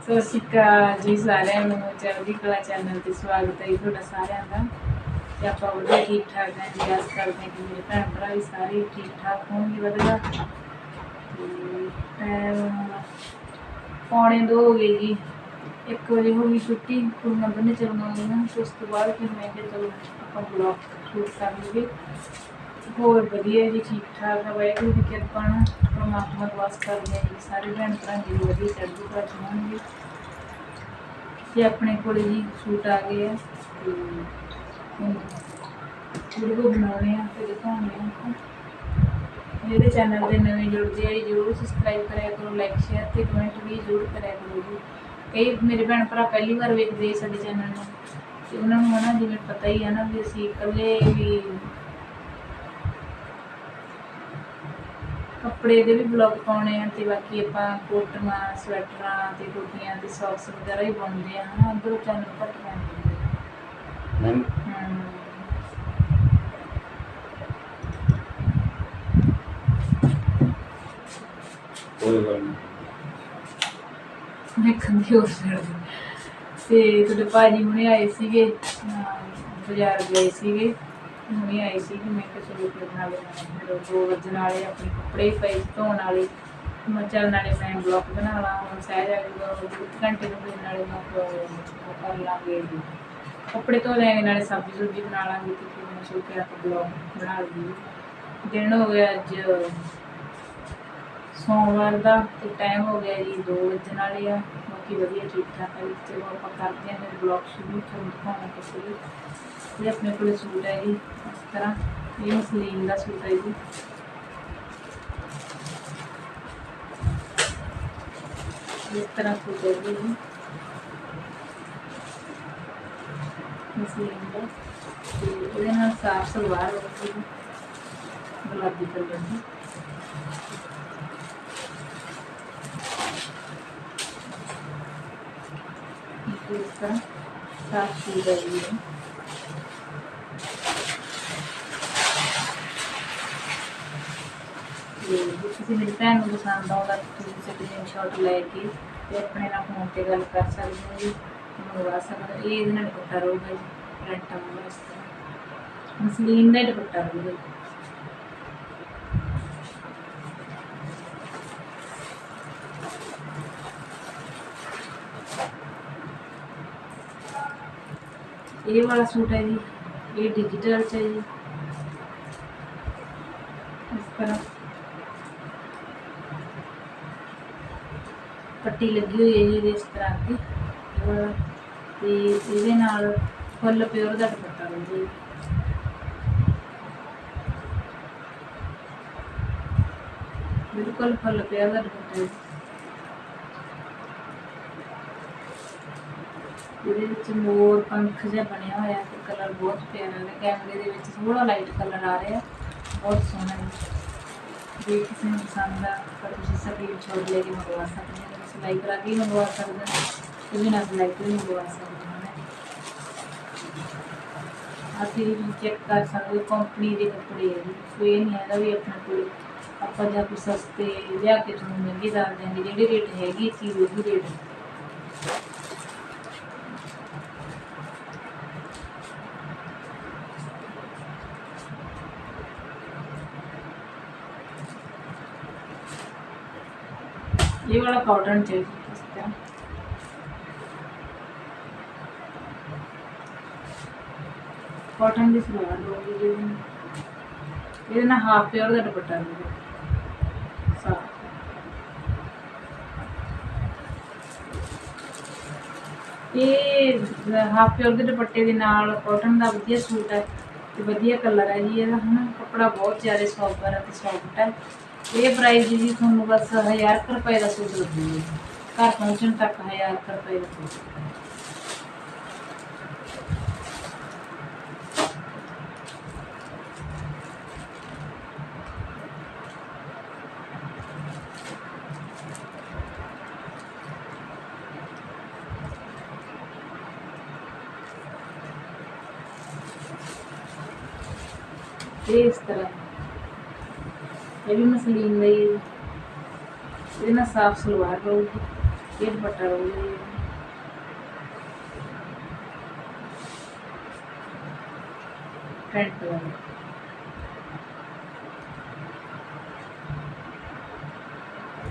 ਸਤਿ ਸ਼੍ਰੀ ਅਕਾਲ ਜੀ ਸਾਰਿਆਂ ਨੂੰ ਚੜ੍ਹਦੀ ਕਲਾ ਚੈਨਲ ਤੇ ਸਵਾਗਤ ਹੈ ਜੀ ਤੁਹਾਡਾ ਸਾਰਿਆਂ ਦਾ। ਤੇ ਆਪਾਂ ਵਧੀਆ ਠੀਕ ਠਾਕ ਹਾਂ ਜੀ, ਆਸ ਕਰਦੇ ਹਾਂ ਕਿ ਮੇਰੇ ਭੈਣ ਭਰਾ ਵੀ ਸਾਰੇ ਠੀਕ ਠਾਕ ਹੋਣਗੇ ਵਧੀਆ। ਟਾਈਮ ਪੌਣੇ ਦੋ ਹੋ ਗਏ ਜੀ। ਇੱਕ ਵਜੇ ਹੋ ਗਈ ਛੁੱਟੀ, ਕੁੜੀਆਂ ਬੰਨੇ ਚੱਲਣਾ ਗਈਆਂ ਉਸ ਤੋਂ ਬਾਅਦ ਫਿਰ ਮੈਂ ਕਿਹਾ ਚਲੋ ਆਪਾਂ ਬਲੌਗ ਸ਼ੁਰੂ ਕਰ ਲਈਏ। ਹੋਰ ਵਧੀਆ ਜੀ ਠੀਕ ਠਾਕ ਹੈ ਵਾਹਿਗੁਰੂ ਦੀ ਕਿਰਪਾ ਨਾਲ ਪਰਮਾਤਮਾ ਤੋਂ ਕਰਦੇ ਹਾਂ ਜੀ, ਸਾਰੇ ਭੈਣ ਭਰਾ ਜੀ ਵਧੀਆ ਚੜ੍ਹਦੀ ਕਲਾ ਹੋਣਗੇ। ਤੇ ਆਪਣੇ ਕੋਲ ਜੀ ਸੂਟ ਆ ਗਏ ਆ, ਤੇ ਹੁਣ ਵੀਡੀਓ ਬਣਾਉਣੇ ਆ ਤੇ ਦਿਖਾਉਣੇ ਆ ਜਿਹੜੇ ਚੈਨਲ ਦੇ ਨਵੇਂ ਜੁੜਦੇ ਆ ਜੀ, ਜਰੂਰ ਸਬਸਕ੍ਰਾਈਬ ਕਰਿਆ ਕਰੋ ਲਾਈਕ ਸ਼ੇਅਰ ਤੇ ਕਮੈਂਟ ਵੀ ਜਰੂਰ ਕਰਿਆ ਕਰੋ ਜੀ। ਕਈ ਮੇਰੇ ਭੈਣ ਭਰਾ ਪਹਿਲੀ ਵਾਰ ਵੇਖਦੇ ਸਾਡੇ ਚੈਨਲ ਨੂੰ, ਤੇ ਉਹਨਾਂ ਨੂੰ ਨਾ ਜਿਵੇਂ ਪਤਾ ਹੀ ਹੈ ਨਾ ਵੀ ਅਸੀਂ ਇਕੱਲੇ ਵੀ ਕੱਪੜੇ ਦੇ ਵੀ ਬਲੌਗ ਪਾਉਣੇ ਆ ਤੇ ਬਾਕੀ ਆਪਾਂ ਕੋਟੀਆਂ ਸਵੈਟਰਾਂ ਤੇ ਟੋਪੀਆਂ ਤੇ ਸੌਕਸ ਵਗੈਰਾ ਹੀ ਪਾਉਂਦੇ ਆ ਹਨਾ? ਉਧਰ ਚੈਨਲ ਘੱਟ ਪੈਂਦੇ ਮੈਮ? ਹਮ। ਕੋਈ ਗੱਲ ਨਹੀਂ ਦੇਖਣ ਦੀ ਹੋਰ ਤੇ ਤੁਹਾਡੇ ਭਾਜੀ ਹੁਣੇ ਆਏ ਸੀਗੇ ਬਾਜ਼ਾਰ ਗਏ ਸੀਗੇ। ਹੁਣੇ ਆਏ ਸੀ ਕਿ ਮੈਂ ਕਿਸੇ ਚਲੋ ਫਿਰ ਨਾਲੇ ਮੈਂ ਦੋ ਵਜਣ ਵਾਲੇ ਆਪਣੇ ਕੱਪੜੇ ਪਏ ਧੋਣ ਵਾਲੇ। ਮੈਂ ਚੱਲ ਨਾਲੇ ਮੈਂ ਬਲੌਗ ਬਣਾ ਲਾਂ, ਹੁਣ ਸਹਿਜ ਆ ਜਾਊਗਾ ਉਹ ਦੋ ਕੁ ਘੰਟੇ ਨੂੰ ਫਿਰ ਨਾਲੇ ਮੈਂ ਕਰ ਲਾਂਗੇ। ਜੀ ਕੱਪੜੇ ਧੋ ਲੈਣਗੇ ਨਾਲੇ ਸਬਜ਼ੀ ਸੁਬਜ਼ੀ ਬਣਾ ਲਾਂਗੇ ਤੇ ਫਿਰ ਮੈਂ ਸੋਚਿਆ ਆਪਾਂ ਬਲੌਗ ਬਣਾ ਲਈਏ। ਦਿਨ ਹੋ ਗਿਆ ਅੱਜ ਸੋਮਵਾਰ ਦਾ ਤੇ ਟਾਈਮ ਹੋ ਗਿਆ ਜੀ 2 ਵਜੇ ਵਾਲੇ ਆ। ਬਾਕੀ ਵਧੀਆ ਠੀਕ ਠਾਕ ਹੈ ਜੀ। ਚਲੋ ਆਪਾਂ ਕਰਦੇ ਹਾਂ ਫਿਰ ਬਲੌਗ ਸ਼ੁਰੂ, ਤੁਹਾਨੂੰ ਦਿਖਾਉਣਾ ਕਿਸੇ ਇਹ ਆਪਣੇ ਕੋਲ ਸੂਟ ਹੈ ਜੀ, ਇਸ ਤਰ੍ਹਾਂ, ਇਹ ਮਸਲੀਨ ਦਾ ਸੂਟ ਹੈ ਜੀ। ਇਸ ਤਰ੍ਹਾਂ ਸੂਟ ਹੈ ਜੀ ਮਸਲੀਨ ਦਾ। ਇਹਦੇ ਨਾਲ ਸਾਫ਼ ਸਲਵਾਰ ਹੋਊਗੀ ਗੁਲਾਬੀ ਕਲਰ ਦੀ। ਇਸ ਤਰ੍ਹਾਂ ਸਾਫ਼ ਸੂਟ ਹੈ ਜੀ ਜੇ ਕਿਸੇ ਮੇਰੀ ਭੈਣ ਨੂੰ ਪਸੰਦ ਆਉਂਦਾ ਤਾਂ ਤੁਸੀਂ ਸਕਰੀਨਸ਼ਾਟ ਲੈ ਕੇ ਤੇ ਆਪਣੇ ਨਾਲ ਫੋਨ ਤੇ ਗੱਲ ਕਰ ਸਕਦੇ ਹੋ ਜੀ। ਮੰਗਵਾ ਸਕਦੇ। ਹੋ। ਇਹ ਇਹਦੇ ਨਾਲ ਦੁਪੱਟਾ ਰਹੂਗਾ ਜੀ। ਫਰੰਟ ਆਉਂਗਾ ਇਸ ਤਰ੍ਹਾਂ ਮਸਲੀਨ ਦਾ ਹੀ ਦੁਪੱਟਾ ਰਹੂਗਾ ਜੀ। ਇਹ ਵਾਲਾ ਸੂਟ ਹੈ ਜੀ। ਇਹ ਡਿਜੀਟਲ ਚ ਹੈ ਜੀ। ਇਸ ਤਰ੍ਹਾਂ। ਪੱਟੀ ਲੱਗੀ ਹੋਈ ਹੈ ਜੀ ਇਸ ਤਰ੍ਹਾਂ ਦੀ। ਤੇ ਇਹਦੇ ਨਾਲ ਫੁੱਲ ਪਿਓਰ ਦਾ ਦੁਪੱਟਾ ਲੱਗਿਆ ਬਿਲਕੁਲ ਫੁੱਲ ਪਿਓਰ ਦਾ ਦੁਪੱਟਾ ਇਹਦੇ ਵਿੱਚ ਮੋਰ, ਪੰਖ ਜਿਹਾ ਬਣਿਆ ਹੋਇਆ ਤੇ ਕਲਰ ਬਹੁਤ ਪਿਆਰਾ ਹੈ। ਕੈਮਰੇ ਦੇ ਵਿੱਚ ਥੋੜਾ ਲਾਈਟ ਕਲਰ ਆ ਰਿਹਾ। ਬਹੁਤ ਸੋਹਣਾ ਹੈ। ਜੇ ਕਿਸੇ ਨੂੰ ਪਸੰਦ ਆ, ਤਾਂ ਤੁਸੀਂ ਸਕਰੀਨਸ਼ਾਟ ਲੈ ਕੇ ਮੰਗਵਾ ਸਕਦੇ ਹੋ। ਸਿਲਾਈ ਕਰਾ ਕੇ ਮੰਗਵਾ ਸਕਦੇ ਹੋ ਤੇ ਬਿਨਾਂ ਸਿਲਾਈ ਤੋਂ ਮੰਗਵਾ ਸਕਦੇ ਹੋ। ਅਸੀਂ ਚੈੱਕ ਕਰ ਸਕਦੇ ਕੰਪਨੀ ਦੇ ਕੱਪੜੇ ਹੈ ਜੀ। ਕੋਈ ਇਹ ਨਹੀਂ ਹੈਗਾ ਵੀ ਆਪਣੇ ਕੋਲ ਆਪਾਂ ਜਾਂ ਕੋਈ ਸਸਤੇ ਲਿਆ ਕੇ ਤੁਹਾਨੂੰ ਮਹਿੰਗੀ ਦੱਸ ਦਿਆਂਗੇ, ਜਿਹੜੇ ਰੇਟ ਹੈਗੀ ਚੀਜ਼ ਉਹੀ ਰੇਟ ਹੈ ਇਹ ਵਾਲਾ ਕਾਟਨ ਚਾਹੀਦਾ ਇਸ ਤਰ੍ਹਾਂ ਕਾਟਨ ਦੀ ਸਲਵਾਰ ਲਵਾਂਗੇ ਜੀ ਇਹਦੇ ਨਾਲ ਹਾਫ ਪਿਓਰ ਦਾ ਦੁਪੱਟਾ ਲਵਾਂਗੇ ਸਾਫ਼। ਇਹ ਹਾਫ ਪਿਓਰ ਦੇ ਦੁਪੱਟੇ ਦੇ ਨਾਲ ਕਾਟਨ ਦਾ ਵਧੀਆ ਸੂਟ ਹੈ ਤੇ ਵਧੀਆ ਕਲਰ ਹੈ ਜੀ ਇਹਦਾ, ਹਨਾ? ਕੱਪੜਾ ਬਹੁਤ ਜ਼ਿਆਦਾ ਸੌਫਟ ਹੈ ਤੇ ਸੌਫਟ ਹੈ। ਇਹ ਪ੍ਰਾਈਸ ਜੀ ਤੁਹਾਨੂੰ ਬਸ 1000 ਕੁ ਰੁਪਏ ਦਾ ਸੂਟ ਲੱਗੂਗਾ ਘਰ ਪਹੁੰਚਣ ਤੱਕ 1000 ਕੁ ਰੁਪਏ ਦਾ ਸੂਟ ਇਹ ਇਸ ਤਰ੍ਹਾਂ ਇਹ ਵੀ ਮਸਲੀਨ ਦਾ ਹੀ ਹੈ ਜੀ। ਇਹਦੇ ਨਾਲ ਸਾਫ਼ ਸਲਵਾਰ ਰਹੂਗੀ ਇਹ ਦੁਪੱਟਾ ਰਹੂਗਾ ਜੀ ਪ੍ਰਿੰਟ ਵਾਲਾ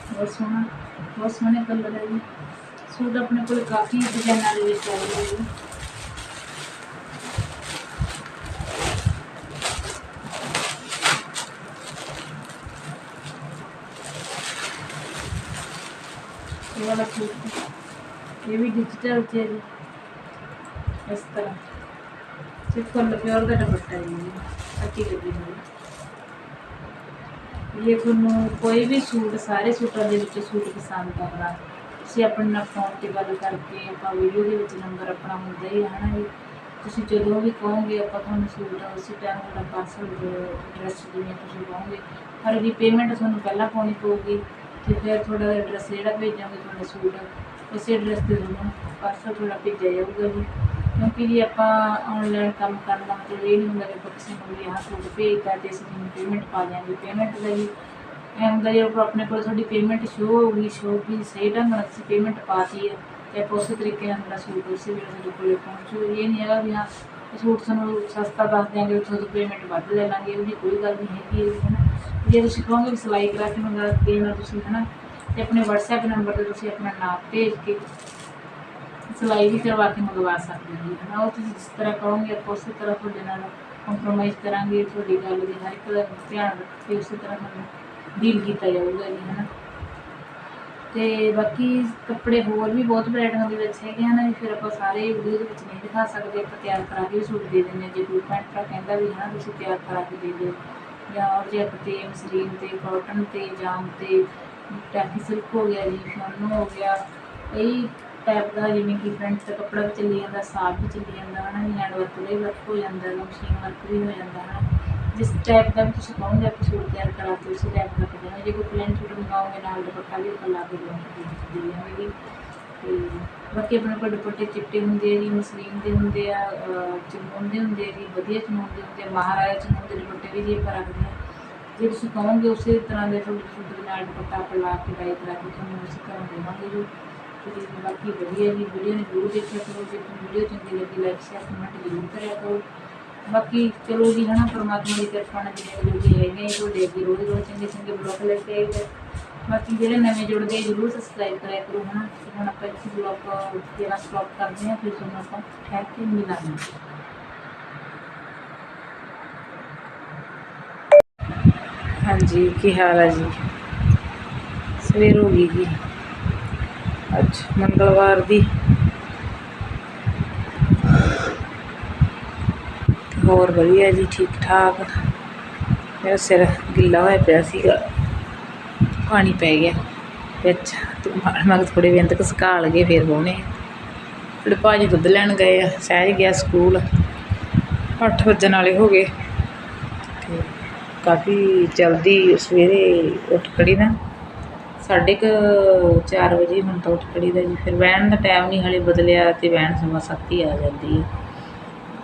ਬਹੁਤ ਸੋਹਣਾ ਬਹੁਤ ਸੋਹਣੇ ਕਲਰ ਹੈ ਜੀ ਸੂਟ ਆਪਣੇ ਕੋਲ ਕਾਫੀ ਡਿਜ਼ਾਈਨਾਂ ਦੇ ਵਿੱਚ ਆਏ ਹੋਏ ਜੀ ਇਹ ਵਾਲਾ ਸੂਟ ਇਹ ਵੀ ਡਿਜੀਟਲ ਚ ਹੈ ਜੀ। ਇਸ ਤਰ੍ਹਾਂ। ਪਿਓਰ ਦਾ ਦੁਪੱਟਾ ਇਹ ਤੁਹਾਨੂੰ ਕੋਈ ਵੀ ਸੂਟ, ਸਾਰੇ ਸੂਟਾਂ ਦੇ ਵਿੱਚ ਸੂਟ ਪਸੰਦ ਆਉਂਦਾ। ਤੁਸੀਂ ਆਪਣੇ ਨਾਲ ਫੋਨ ਤੇ ਗੱਲ ਕਰਕੇ ਆਪਾਂ ਵੀਡੀਓ ਦੇ ਵਿੱਚ ਨੰਬਰ ਆਪਣਾ ਹੁੰਦਾ ਹੀ ਹੈ ਨਾ ਜੀ। ਤੁਸੀਂ ਜਦੋਂ ਵੀ ਕਹੋਗੇ ਆਪਾਂ ਤੁਹਾਨੂੰ ਸੂਟ, ਉਸੇ ਟਾਈਮ ਤੁਹਾਡਾ ਪਾਰਸਲ ਐਡਰੈਸ ਜਿਵੇਂ ਤੁਸੀਂ ਕਹੋਗੇ, ਪਰ ਉਹਦੀ ਪੇਮੈਂਟ ਤੁਹਾਨੂੰ ਪਹਿਲਾਂ ਪਾਉਣੀ ਪਊਗੀ। ਤੇ ਫਿਰ ਤੁਹਾਡਾ ਐਡਰੈਸ ਜਿਹੜਾ ਭੇਜਾਂਗੇ ਤੁਹਾਡਾ ਸੂਟ ਉਸੇ ਐਡਰੈਸ ਤੇ ਤੁਹਾਨੂੰ ਪਾਰਸਲ ਤੁਹਾਡਾ ਭੇਜਿਆ ਜਾਊਗਾ ਜੀ। ਕਿਉਂਕਿ ਜੀ ਆਪਾਂ ਆਨਲਾਈਨ ਕੰਮ ਕਰਨ ਦਾ ਮਤਲਬ ਇਹ ਨਹੀਂ ਹੁੰਦਾ ਕਿ ਆਪਾਂ ਕਿਸੇ ਨੂੰ ਆਹ ਸੂਟ ਭੇਜਦਾ ਤੇ ਅਸੀਂ ਤੁਹਾਨੂੰ ਪੇਮੈਂਟ ਪਾ ਦਿਆਂਗੇ। ਪੇਮੈਂਟ ਦਾ ਜੀ ਐਂ ਹੁੰਦਾ ਜੇ ਆਪਾਂ ਆਪਣੇ ਕੋਲ ਤੁਹਾਡੀ ਪੇਮੈਂਟ ਸ਼ੋ ਹੋਊਗੀ ਸ਼ੋ ਵੀ ਸਹੀ ਢੰਗ ਨਾਲ ਅਸੀਂ ਪੇਮੈਂਟ ਪਾਤੀ ਹੈ ਤੇ ਆਪਾਂ ਉਸੇ ਤਰੀਕੇ ਨਾਲ ਮੇਰਾ ਸੂਟ ਉਸੇ ਵੇਲੇ ਤੁਹਾਡੇ ਕੋਲ ਪਹੁੰਚੂ। ਇਹ ਨਹੀਂ ਹੈਗਾ ਵੀ ਹਾਂ ਇਹ ਸੂਟ ਸਾਨੂੰ ਸਸਤਾ ਦੱਸ ਦਿਆਂਗੇ, ਉੱਥੋਂ ਤੋਂ ਪੇਮੈਂਟ ਵੱਧ ਲੈ ਲਾਂਗੇ ਉਹਦੀ ਕੋਈ ਗੱਲ ਨਹੀਂ ਹੈਗੀ। ਹੈ ਨਾ ਜੇ ਤੁਸੀਂ ਕਹੋਗੇ ਵੀ ਸਿਲਾਈ ਕਰਾ ਕੇ ਮੰਗਾ ਦੇਣਾ ਤੁਸੀਂ ਹੈ ਨਾ ਤੇ ਆਪਣੇ WhatsApp ਨੰਬਰ ਤੇ ਤੁਸੀਂ ਆਪਣਾ ਨਾਮ ਭੇਜ ਕੇ ਸਿਲਾਈ ਵੀ ਕਰਵਾ ਕੇ ਮੰਗਵਾ ਸਕਦੇ ਹੋ ਹੈ ਨਾ ਉਹ ਤੁਸੀਂ ਜਿਸ ਤਰ੍ਹਾਂ ਕਹੋਗੇ, ਆਪਾਂ ਉਸੇ ਤਰ੍ਹਾਂ ਤੁਹਾਡੇ ਨਾਲ ਕੰਪਰੋਮਾਈਜ਼ ਕਰਾਂਗੇ, ਤੁਹਾਡੀ ਗੱਲ ਦੀ ਹਰ ਇੱਕ ਦਾ ਧਿਆਨ ਰੱਖ ਕੇ ਉਸੇ ਤਰ੍ਹਾਂ ਤੁਹਾਨੂੰ ਡੀਲ ਕੀਤਾ ਜਾਊਗਾ ਜੀ ਹੈ ਨਾ ਤੇ ਬਾਕੀ ਕੱਪੜੇ ਹੋਰ ਵੀ ਬਹੁਤ ਵੈਰਾਈਟੀਆਂ ਦੇ ਵਿੱਚ ਹੈਗੇ ਹਨ ਜੀ ਫਿਰ ਆਪਾਂ ਸਾਰੇ ਵੀਡੀਓ ਦੇ ਵਿੱਚ ਨਹੀਂ ਦਿਖਾ ਸਕਦੇ, ਆਪਾਂ ਤਿਆਰ ਕਰਾ ਕੇ ਸੂਟ ਦੇ ਦਿੰਦੇ ਹਾਂ। ਜੇ ਕੋਈ ਭੈਣ ਭਰਾ ਕਹਿੰਦਾ ਵੀ, ਹਾਂ, ਤੁਸੀਂ ਤਿਆਰ ਕਰਾ ਕੇ ਦੇ ਦਿਓ। ਜਾਂ ਔਰਜੈਟ ਤੇ ਮਸਲੀਨ ਤੇ ਕਾਟਨ ਤੇ ਜਾਮ ਤੇ ਟੈਫੀ ਸਿਲਕ ਹੋ ਗਿਆ ਜੀ ਫਨ ਹੋ ਗਿਆ ਕਈ ਟਾਈਪ ਦਾ ਜਿਵੇਂ ਕਿ ਪ੍ਰਿੰਟ 'ਤੇ ਕੱਪੜਾ ਵੀ ਚੱਲੀ ਜਾਂਦਾ ਸਾਫ਼ ਵੀ ਚੱਲੀ ਜਾਂਦਾ ਹੈ ਨਾ ਹੈਂਡ ਵਰਕ ਦਾ ਵੀ ਵਰਕ ਹੋ ਜਾਂਦਾ ਮਸ਼ੀਨ ਵਰਕ ਵੀ ਹੋ ਜਾਂਦਾ ਹੈ ਜਿਸ ਟਾਈਪ ਦਾ ਵੀ ਤੁਸੀਂ ਕਹੋਗੇ ਆਪਾਂ ਸੂਟ ਤਿਆਰ ਕਰਾ ਕੇ ਉਸੇ ਟਾਈਪ ਦਾ ਕਰ ਜੇ ਕੋਈ ਪਲੇਨ ਸੂਟ ਮੰਗਾਓਗੇ ਨਾਲ ਦੁਪੱਟਾ ਵੀ ਆਪਾਂ ਲਾ ਕੇ ਦੇ ਤੇ ਬਾਕੀ ਆਪਣੇ ਕੋਲ ਦੁਪੱਟੇ ਚਿੱਟੇ ਹੁੰਦੇ ਆ ਜੀ, ਮਸਲੀਨ ਦੇ ਹੁੰਦੇ ਆ ਚਮੋਨ ਦੇ ਹੁੰਦੇ ਆ ਜੀ, ਵਧੀਆ ਚਮੋਨ ਦੇ ਹੁੰਦੇ ਆ। ਮਹਾਰਾਜਾ ਚਮੋਨ ਦੇ ਦੁਪੱਟੇ ਵੀ ਜੀ ਆਪਾਂ ਰੱਖਦੇ ਹਾਂ ਜੇ ਤੁਸੀਂ ਕਹੋਗੇ ਉਸੇ ਤਰ੍ਹਾਂ ਦੇ ਤੁਹਾਡੇ ਸੂਟ ਦੇ ਨਾਲ ਦੁਪੱਟਾ ਆਪਾਂ ਕੇ ਡਾਈ ਕਰਾ ਕੇ ਤੁਹਾਨੂੰ ਉਸੇ ਤਰ੍ਹਾਂ ਦੇਵਾਂਗੇ ਜੀ। ਤੇ ਬਾਕੀ ਵਧੀਆ ਜੀ, ਵੀਡੀਓ ਨੂੰ ਜ਼ਰੂਰ ਦੇਖਿਆ ਕਰੋ। ਜੇ ਤੁਹਾਨੂੰ ਵੀਡੀਓ ਚੰਗੀ ਲੱਗੀ ਲਾਈਕ ਸ਼ੇਅਰ ਕਮੈਂਟ ਜ਼ਰੂਰ ਕਰਿਆ ਕਰੋ। ਬਾਕੀ ਚਲੋ ਜੀ, ਹਨਾ, ਪਰਮਾਤਮਾ ਦੀ ਕਿਰਪਾ ਨਾਲ ਜਿਵੇਂ ਜੋ ਵੀ ਹੈਗੇ ਤੁਹਾਡੇ ਅੱਗੇ ਰੋਜ਼ ਰੋਜ਼ ਚੰਗੇ ਚੰਗੇ ਬਲੌਗ ਲੈ ਕੇ ਆਏਗਾ ਬਾਕੀ ਜਿਹੜੇ ਨਵੇਂ ਜੁੜਦੇ ਜ਼ਰੂਰ ਸਬਸਕ੍ਰਾਈਬ ਕਰਿਆ ਕਰੋ, ਹਨਾ? ਹੁਣ ਆਪਾਂ ਇਸ ਬਲੌਗ ਤੇਰਾ ਸਟਾਪ ਕਰਦੇ ਹਾਂ, ਫਿਰ ਤੁਹਾਨੂੰ ਆਪਾਂ ਠਹਿਰ ਕੇ ਮਿਲਾਂਗੇ। ਹਾਂਜੀ, ਕੀ ਹਾਲ ਹੈ ਜੀ? ਸਵੇਰ ਹੋ ਗਈ ਜੀ। ਅੱਜ ਮੰਗਲਵਾਰ ਦੀ। ਹੋਰ ਵਧੀਆ ਜੀ ਠੀਕ ਠਾਕ ਮੇਰਾ ਸਿਰ ਗਿੱਲਾ ਹੋਇਆ ਪਿਆ ਸੀਗਾ। ਪਾਣੀ ਪੈ ਗਿਆ। ਵਿੱਚ ਤੇ ਮੈਂ ਥੋੜੇ ਵੇਂਦ ਤੱਕ ਸੁਕਾ ਲਗੇ ਫਿਰ ਹੋਣੇ ਫਿਰ ਭਾਜੀ ਦੁੱਧ ਲੈਣ ਗਏ ਆ, ਸਹਿਜ ਗਿਆ ਸਕੂਲ। 8 ਵਜਣ ਵਾਲੇ ਹੋ ਗਏ। ਤੇ ਕਾਫੀ ਜਲਦੀ ਸਵੇਰੇ ਉੱਠ ਖੜੀ ਨਾ। ਸਾਢੇ ਕੁ ਚਾਰ ਵਜੇ ਹੁਣ ਤਾਂ ਉੱਠ ਖੜੀ ਦਾ ਜੀ। ਫਿਰ ਵੈਨ ਦਾ ਟਾਈਮ ਨਹੀਂ ਹਲੇ ਬਦਲਿਆ ਤੇ ਵੈਨ ਸਮਾਂ ਸੱਤ ਹੀ ਆ ਜਾਂਦੀ ਹੈ।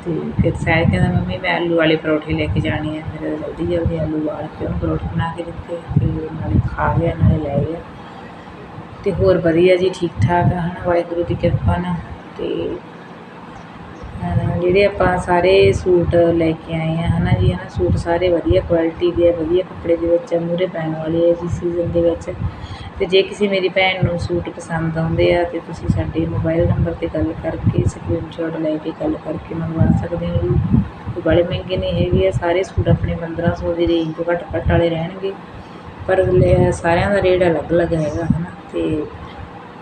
ਤੇ ਫਿਰ ਸਹਿਜ ਕਹਿੰਦਾ, ਮੰਮੀ, ਮੈਂ ਆਲੂ ਵਾਲੇ ਪਰੌਠੇ ਲੈ ਕੇ ਜਾਣੇ ਆ। ਫਿਰ ਜਲਦੀ ਜਲਦੀ ਆਲੂ ਵਾਲ ਕੇ ਉਹਨੂੰ ਪਰੌਠੇ ਬਣਾ ਕੇ ਦਿੱਤੇ? ਫਿਰ ਨਾਲੇ ਖਾ ਗਿਆ ਨਾਲੇ ਲੈ ਗਿਆ। ਤੇ ਹੋਰ ਵਧੀਆ ਜੀ ਠੀਕ ਠਾਕ ਆ, ਹਨਾ? ਵਾਹਿਗੁਰੂ ਦੀ ਕਿਰਪਾ ਨਾਲ। ਤੇ ਜਿਹੜੇ ਆਪਾਂ ਸਾਰੇ ਸੂਟ ਲੈ ਕੇ ਆਏ ਹਾਂ ਹੈ ਨਾ ਜੀ ਹੈ ਨਾ ਸੂਟ ਸਾਰੇ ਵਧੀਆ ਕੁਆਲਿਟੀ ਦੇ ਆ, ਵਧੀਆ ਕੱਪੜੇ ਦੇ ਵਿੱਚ ਆ ਮੂਰੇ ਪੈਣ ਵਾਲੇ ਆ ਜੀ ਸੀਜ਼ਨ ਦੇ ਵਿੱਚ। ਅਤੇ ਜੇ ਕਿਸੇ ਮੇਰੀ ਭੈਣ ਨੂੰ ਸੂਟ ਪਸੰਦ ਆਉਂਦੇ ਆ, ਤਾਂ ਤੁਸੀਂ ਸਾਡੇ ਮੋਬਾਈਲ ਨੰਬਰ ਤੇ ਗੱਲ ਕਰਕੇ ਸਕਰੀਨਸ਼ਾਟ ਲੈ ਕੇ ਗੱਲ ਕਰਕੇ ਮੰਗਵਾ ਸਕਦੇ ਹੋ ਜੀ। ਬੜੇ ਮਹਿੰਗੇ ਨਹੀਂ ਹੈਗੇ ਆ, ਸਾਰੇ ਸੂਟ ਆਪਣੇ 1500 ਦੀ ਰੇਂਜ ਤੋਂ ਘੱਟ ਘੱਟ ਵਾਲੇ ਰਹਿਣਗੇ। ਪਰ ਲੈ, ਸਾਰਿਆਂ ਦਾ ਰੇਟ ਅਲੱਗ-ਅਲੱਗ ਹੈਗਾ ਹੈ ਨਾ ਅਤੇ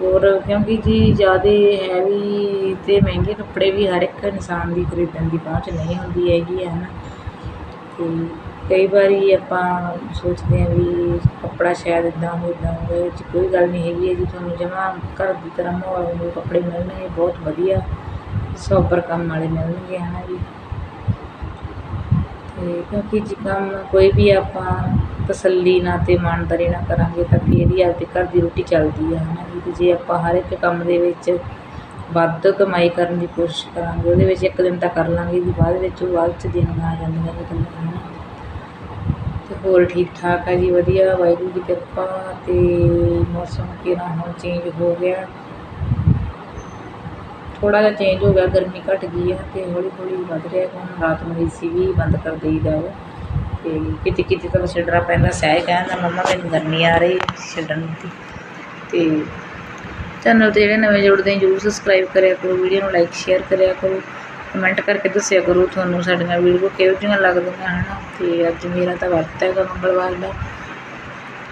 ਹੋਰ ਕਿਉਂਕਿ ਜੀ ਜ਼ਿਆਦਾ ਹੈਵੀ ਅਤੇ ਮਹਿੰਗੇ ਕੱਪੜੇ ਵੀ ਹਰ ਇੱਕ ਇਨਸਾਨ ਦੀ ਖਰੀਦਣ ਦੀ ਪਹੁੰਚ ਨਹੀਂ ਹੁੰਦੀ ਹੈਗੀ, ਹੈ ਨਾ? ਅਤੇ ਕਈ ਵਾਰੀ ਆਪਾਂ ਸੋਚਦੇ ਹਾਂ ਵੀ ਕੱਪੜਾ ਸ਼ਾਇਦ ਇੱਦਾਂ ਹੋਵੇ ਇੱਦਾਂ ਹੋਵੇ, ਇਹ 'ਚ ਕੋਈ ਗੱਲ ਨਹੀਂ ਹੈਗੀ ਹੈ ਜੀ ਤੁਹਾਨੂੰ ਜਮਾਂ ਘਰ ਦੀ ਤਰ੍ਹਾਂ ਮਾਹੌਲ ਵਾਲੇ ਕੱਪੜੇ ਮਿਲਣਗੇ, ਬਹੁਤ ਵਧੀਆ ਸੋਬਰ ਕੰਮ ਵਾਲੇ ਮਿਲਣਗੇ, ਹੈ ਨਾ ਜੀ? ਅਤੇ ਕਿਉਂਕਿ ਜੇ ਕੰਮ ਕੋਈ ਵੀ ਆਪਾਂ ਤਸੱਲੀ ਨਾਲ ਅਤੇ ਇਮਾਨਦਾਰੀ ਨਾਲ ਕਰਾਂਗੇ ਤਾਂ ਫਿਰ ਹੀ ਆਪਦੇ ਘਰ ਦੀ ਰੋਟੀ ਚੱਲਦੀ ਹੈ ਹੈ ਨਾ? ਜੀ ਜੇ ਆਪਾਂ ਹਰ ਇੱਕ ਕੰਮ ਦੇ ਵਿੱਚ ਵੱਧ ਕਮਾਈ ਕਰਨ ਦੀ ਕੋਸ਼ਿਸ਼ ਕਰਾਂਗੇ, ਉਹਦੇ ਵਿੱਚ ਇੱਕ ਦਿਨ ਤਾਂ ਕਰ ਲਾਂਗੇ ਜੀ ਬਾਅਦ ਵਿੱਚ ਉਹ ਬਾਅਦ 'ਚ ਦਿਨ ਆ ਜਾਂਦੀਆਂ ਨੇ ਗੱਲਾਂ, ਹੈ ਨਾ? ਤੇ ਹੋਰ ਠੀਕ ਠਾਕ ਹੈ ਜੀ, ਵਧੀਆ, ਵਾਹਿਗੁਰੂ ਦੀ ਕਿਰਪਾ ਅਤੇ ਮੌਸਮ ਕਿਹੜਾ ਹੁਣ ਚੇਂਜ ਹੋ ਗਿਆ? ਥੋੜਾ ਜਿਹਾ ਚੇਂਜ ਹੋ ਗਿਆ, ਗਰਮੀ ਘਟ ਗਈ ਹੈ ਤੇ ਹੌਲੀ ਹੌਲੀ ਵੱਧ ਰਿਹਾ, ਹੁਣ ਰਾਤ ਨੂੰ ਏਸੀ ਵੀ ਬੰਦ ਕਰ ਦੇਈਦਾ ਉਹ ਤੇ ਕਿਤੇ ਕਿਤੇ ਤਾਂ ਛੱਡਣਾ ਪੈਂਦਾ ਸਹਿ ਕਹਿੰਦਾ ਮੰਮਾ ਮੈਨੂੰ ਗਰਮੀ ਆ ਰਹੀ ਛੱਡਣ ਦੀ ਤੇ ਚੈਨਲ ਤੇ ਜਿਹੜੇ ਨਵੇਂ ਜੁੜਦੇ ਜਰੂਰ ਸਬਸਕ੍ਰਾਈਬ ਕਰਿਆ ਕਰੋ ਵੀਡੀਓ ਨੂੰ ਲਾਈਕ ਸ਼ੇਅਰ ਕਰਿਆ ਕਰੋ ਕਮੈਂਟ ਕਰਕੇ ਦੱਸਿਆ ਕਰੋ, ਤੁਹਾਨੂੰ ਸਾਡੀਆਂ ਵੀਡੀਓ ਕਿਹੋ ਜਿਹੀਆਂ ਲੱਗਦੀਆਂ ਹਨ। ਤੇ ਅੱਜ ਮੇਰਾ ਤਾਂ ਵਰਤ ਹੈਗਾ ਮੰਗਲਵਾਰ ਦਾ।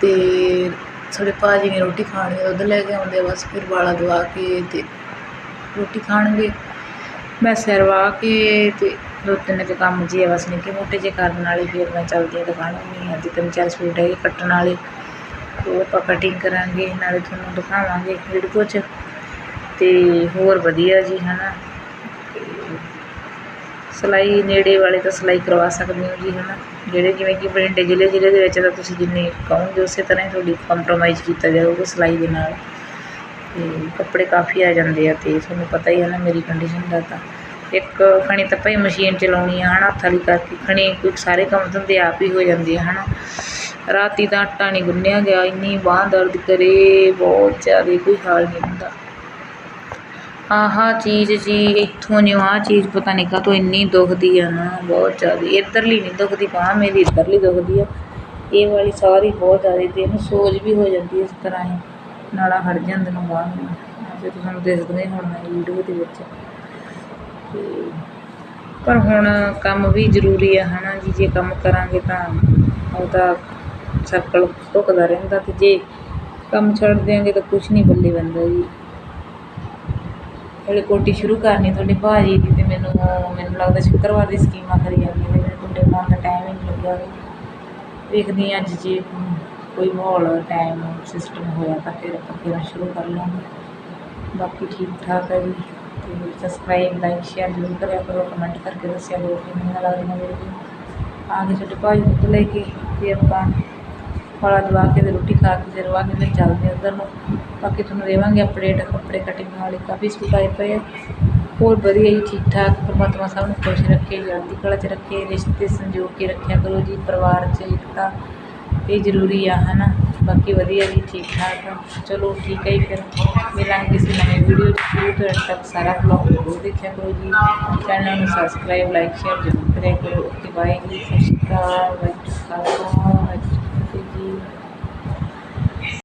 ਤੇ ਸਾਡੇ ਭਾਜੀ ਨੇ ਰੋਟੀ ਖਾਣੀ ਦੁੱਧ ਲੈ ਕੇ ਆਉਂਦੇ ਆ, ਬਸ ਫਿਰ ਵਾਲਾ ਦਵਾ ਕੇ ਤੇ ਰੋਟੀ ਖਾਣਗੇ। ਮੈਂ ਸਿਰ ਵਾਹ ਕੇ ਤੇ ਦੋ ਤਿੰਨ ਕੁ ਕੰਮ ਜੀ ਆ, ਬਸ ਨਿੱਕੇ ਮੋਟੇ ਜੇ ਕਰਨ ਵਾਲੇ, ਫਿਰ ਮੈਂ ਚੱਲਦੀ ਹਾਂ ਦੁਕਾਨ। ਵੀ ਅੱਜ ਤਿੰਨ ਚਾਰ ਸੂਟ ਹੈਗੇ ਕੱਟਣ ਵਾਲੇ। ਉਹ ਆਪਾਂ ਕਟਿੰਗ ਕਰਾਂਗੇ, ਨਾਲੇ ਤੁਹਾਨੂੰ ਦਿਖਾਵਾਂਗੇ ਵੀਡੀਓ 'ਚ। ਤੇ ਹੋਰ ਵਧੀਆ ਜੀ, ਹਨਾ। ਤੇ ਸਿਲਾਈ ਨੇੜੇ ਵਾਲੇ ਤਾਂ ਸਿਲਾਈ ਕਰਵਾ ਸਕਦੇ ਹੋ ਜੀ, ਹਨਾ। ਜਿਹੜੇ ਜਿਵੇਂ ਕਿ ਬਠਿੰਡੇ ਜ਼ਿਲ੍ਹੇ ਜ਼ਿਲ੍ਹੇ ਦੇ ਵਿੱਚ ਤਾਂ ਤੁਸੀਂ ਜਿੰਨੇ ਕਹੋਗੇ, ਉਸੇ ਤਰ੍ਹਾਂ ਹੀ ਤੁਹਾਡੀ ਕੰਪਰੋਮਾਈਜ਼ ਕੀਤਾ ਜਾਊਗਾ ਸਿਲਾਈ ਦੇ ਨਾਲ। ਤੇ ਕੱਪੜੇ ਕਾਫੀ ਆ ਜਾਂਦੇ ਆ ਤੇ ਤੁਹਾਨੂੰ ਪਤਾ ਹੀ ਹੈ ਨਾ ਮੇਰੀ ਕੰਡੀਸ਼ਨ ਦਾ ਤਾਂ। ਇੱਕ ਖਣੀ ਤਾਂ ਭਾਈ ਮਸ਼ੀਨ ਚਲਾਉਣੀ ਆ, ਹਨਾ, ਹੱਥ ਵਾਲੀ ਕਰਕੇ। ਖਣੀ ਕੋਈ ਸਾਰੇ ਕੰਮ ਧੰਦੇ ਆਪ ਹੀ ਹੋ ਜਾਂਦੇ ਆ, ਹਨਾ। ਰਾਤੀ ਦਾ ਆਟਾ ਨਹੀਂ ਗੁੰਨਿਆ ਗਿਆ, ਇੰਨੀ ਬਾਂਹ ਦਰਦ ਕਰੇ, ਬਹੁਤ ਜ਼ਿਆਦਾ ਕੋਈ ਹਾਲ ਨਹੀਂ ਹੁੰਦਾ। ਆਹ ਚੀਜ਼ ਜੀ, ਇੱਥੋਂ ਜਿਉਂ ਆਹ ਚੀਜ਼ ਪਤਾ ਨਹੀਂ ਕਾਹਤੋਂ ਇੰਨੀ ਦੁਖਦੀ ਆ ਨਾ, ਬਹੁਤ ਜ਼ਿਆਦਾ। ਇੱਧਰਲੀ ਨਹੀਂ ਦੁਖਦੀ, ਬਾਂਹ ਮੇਰੀ ਇੱਧਰਲੀ ਦੁਖਦੀ ਆ। ਇਹ ਵਾਲੀ ਸਾਰੀ ਬਹੁਤ ਜ਼ਿਆਦਾ ਤੇ ਇਹਨੂੰ ਸੋਜ ਵੀ ਹੋ ਜਾਂਦੀ ਇਸ ਤਰ੍ਹਾਂ ਹੀ। ਨਾਲਾ ਹਟ ਜਾਂਦੇ ਨੂੰ ਬਾਂਹ ਨੂੰ। ਜੇ ਤੁਹਾਨੂੰ ਦਿਸਦੇ ਹੁਣ ਵੀਡੀਓ ਦੇ ਵਿੱਚ। ਪਰ ਹੁਣ ਕੰਮ ਵੀ ਜ਼ਰੂਰੀ ਆ, ਹਨਾ ਜੀ, ਜੇ ਕੰਮ ਕਰਾਂਗੇ ਤਾਂ ਉਹਦਾ ਸਰਕਲ ਢੁਕਦਾ ਰਹਿੰਦਾ ਤੇ ਜੇ ਕੰਮ ਛੱਡ ਦਿਆਂਗੇ ਤਾਂ ਕੁਝ ਨਹੀਂ ਬੱਲੇ ਬੰਦਾ ਜੀ। ਹਲੇ ਕੋਟੀ ਸ਼ੁਰੂ ਕਰਨੀ ਤੁਹਾਡੇ ਭਾਜੀ ਦੀ ਤੇ ਮੈਨੂੰ ਮੈਨੂੰ ਲੱਗਦਾ ਸ਼ੁੱਕਰਵਾਰ ਦੀ ਸਕੀਮਾਂ ਕਰੀ ਜਾਂਦੀ ਨੇ ਮੈਨੂੰ ਤੁਹਾਡੇ ਮਾਨ ਦਾ ਟਾਈਮ ਹੀ ਨਹੀਂ ਲੱਗਿਆ ਵੇਖਦੀ ਹਾਂ ਅੱਜ ਜੇ ਕੋਈ ਮਾਹੌਲ ਟਾਈਮ ਸਿਸਟਮ ਹੋਇਆ ਤਾਂ ਫਿਰ ਆਪਾਂ ਫਿਰ ਸ਼ੁਰੂ ਕਰ ਲਾਂਗੇ। ਬਾਕੀ ਠੀਕ ਠਾਕ ਹੈ ਜੀ। ਤੇ ਸਬਸਕ੍ਰਾਈਬ ਲਾਈਕ ਸ਼ੇਅਰ ਜ਼ਰੂਰ ਕਰਿਆ ਕਰੋ ਕਮੈਂਟ ਕਰਕੇ ਦੱਸਿਆ ਕਰੋ ਕਿਵੇਂ ਲੱਗਦੀਆਂ ਵੀਡੀਓ। ਆ ਕੇ ਛੋਟੇ ਭਾਈ ਦੁੱਧ ਲੈ ਕੇ ਫਿਰ ਆਪਾਂ ਫਲਾ ਦਵਾ ਕੇ ਤੇ ਰੋਟੀ ਖਾ ਕੇ ਫਿਰ ਆ ਕੇ ਫਿਰ ਚੱਲਦੇ ਹਾਂ ਉੱਧਰ ਨੂੰ। ਬਾਕੀ ਤੁਹਾਨੂੰ ਦੇਵਾਂਗੇ ਅਪਡੇਟ ਕੱਪੜੇ ਕਟਿੰਗ ਵਾਲੇ ਕਾਫੀ ਸੂਟ ਆਏ ਪਏ ਆ। ਹੋਰ ਵਧੀਆ ਜੀ ਠੀਕ ਠਾਕ ਪਰਮਾਤਮਾ ਸਭ ਨੂੰ ਖੁਸ਼ ਰੱਖੇ ਜਲਦੀ ਕਲਾ 'ਚ ਰੱਖੇ, ਰਿਸ਼ਤੇ ਸੰਜੋਗ ਕੇ ਰੱਖਿਆ ਕਰੋ ਜੀ, ਪਰਿਵਾਰ 'ਚ ਏਕਤਾ ਇਹ ਜ਼ਰੂਰੀ ਆ, ਹਨਾ? ਬਾਕੀ ਵਧੀਆ ਜੀ ਠੀਕ ਠਾਕ ਚਲੋ ਠੀਕ ਹੈ ਜੀ ਫਿਰ, ਮਿਲਾਂਗੇ ਕਿਸੇ ਨਵੇਂ ਵੀਡੀਓ 'ਚ। ਸ਼ੁਰੂ ਤੋਂ ਤੱਕ ਸਾਰਾ ਵਲੌਗ ਜ਼ਰੂਰ ਦੇਖਿਆ ਕਰੋ ਜੀ। ਚੈਨਲ ਨੂੰ ਸਬਸਕ੍ਰਾਈਬ ਲਾਈਕ ਸ਼ੇਅਰ ਜ਼ਰੂਰ ਕਰਿਆ ਕਰੋ। ਓਕੇ ਬਾਏ ਜੀ, ਸਤਿ ਸ਼੍ਰੀ ਅਕਾਲ